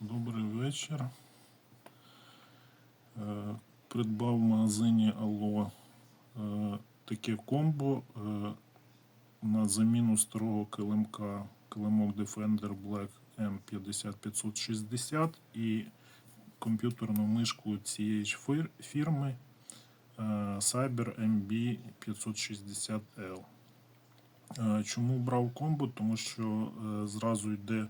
Добрий вечір. Е, Придбав в магазині Алло е, таке комбо е, на заміну старого килимка килимок Defender Black M50560 і комп'ютерну мишку цієї ж фірми Cyber MB560L. Е, Чому брав комбо? Тому що зразу йде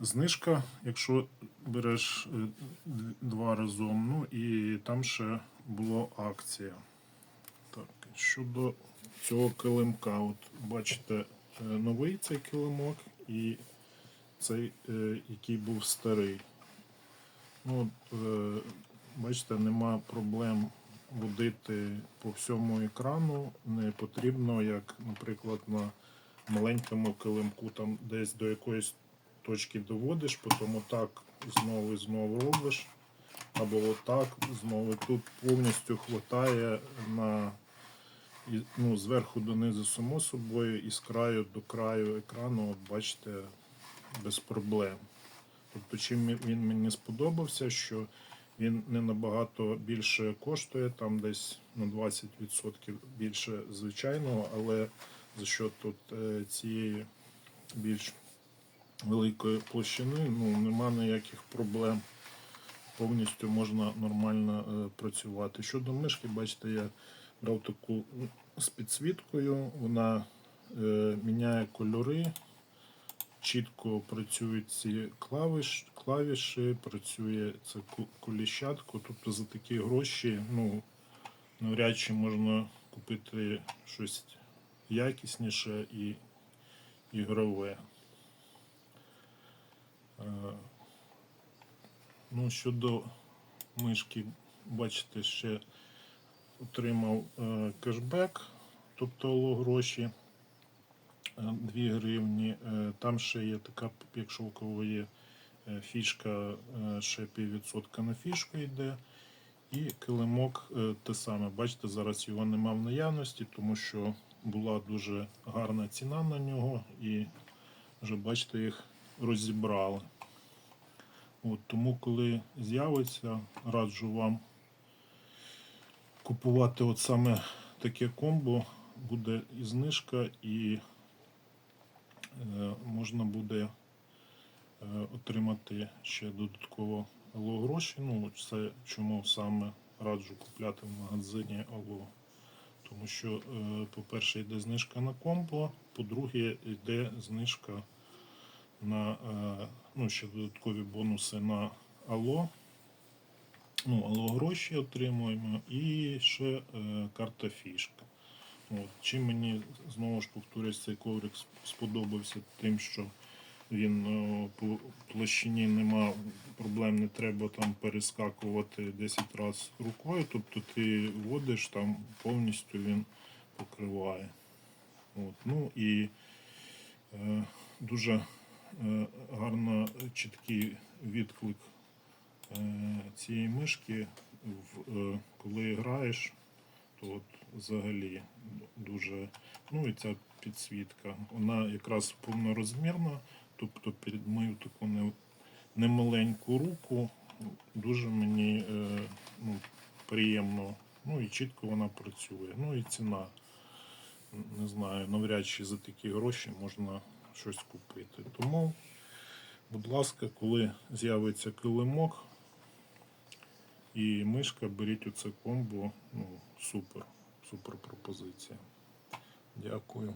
знижка, якщо береш е, два разом. Ну і там ще була акція. Так, щодо цього килимка, от бачите, е, новий цей килимок і цей, е, який був старий. Ну, е, бачите, нема проблем водити по всьому екрану. Не потрібно, як, наприклад, на маленькому килимку там десь до якоїсь точки доводиш, потім отак знову і знову робиш. Або отак знову тут повністю хватає на ну, зверху донизу само собою і з краю до краю екрану, от бачите, без проблем. Тобто, чим він- мені сподобався, що він не набагато більше коштує, там десь на 20% більше звичайного, але за що тут е, цієї більш великої площини, ну нема ніяких проблем. Повністю можна нормально е, працювати. Щодо мишки, бачите, я брав таку ну, з підсвіткою, вона е, міняє кольори, чітко працюють ці клавиш, клавіші, працює це коліщатко. Тобто за такі гроші ну, навряд чи можна купити щось якісніше і ігрове. Е, Ну, щодо мишки, бачите, ще отримав е, кешбек, тобто алло гроші е, 2 гривні. Е, там ще є така, якщо у кого є фішка, ще піввідсотка на фішку йде. І килимок те саме. Бачите, зараз його нема в наявності, тому що була дуже гарна ціна на нього, і вже бачите, їх розібрали. От, тому, коли з'явиться, раджу вам купувати от саме таке комбо, буде і знижка, і е, можна буде е, отримати ще додатково Алло гроші. Ну, це чому саме раджу купляти в магазині Алло. Тому що, е, по-перше, йде знижка на комбо, по-друге, йде знижка на е, ну, ще додаткові бонуси на Алло. Ну, Алло гроші отримуємо і ще е, карта фішка. От. Чим мені знову ж повторюсь, цей коврик сподобався тим, що він е, по площині нема проблем, не треба там перескакувати 10 разів рукою. Тобто ти вводиш там повністю він покриває. От. Ну і е, дуже гарно чіткий відклик е, цієї мишки, е, коли граєш, то от взагалі дуже. Ну і ця підсвітка. Вона якраз повнорозмірна, тобто під мою таку не, немаленьку руку дуже мені е, ну, приємно. Ну і чітко вона працює. Ну і ціна. Не знаю, навряд чи за такі гроші можна щось купити. Тому, будь ласка, коли з'явиться килимок і мишка, беріть оце комбо. Ну, супер, супер пропозиція. Дякую.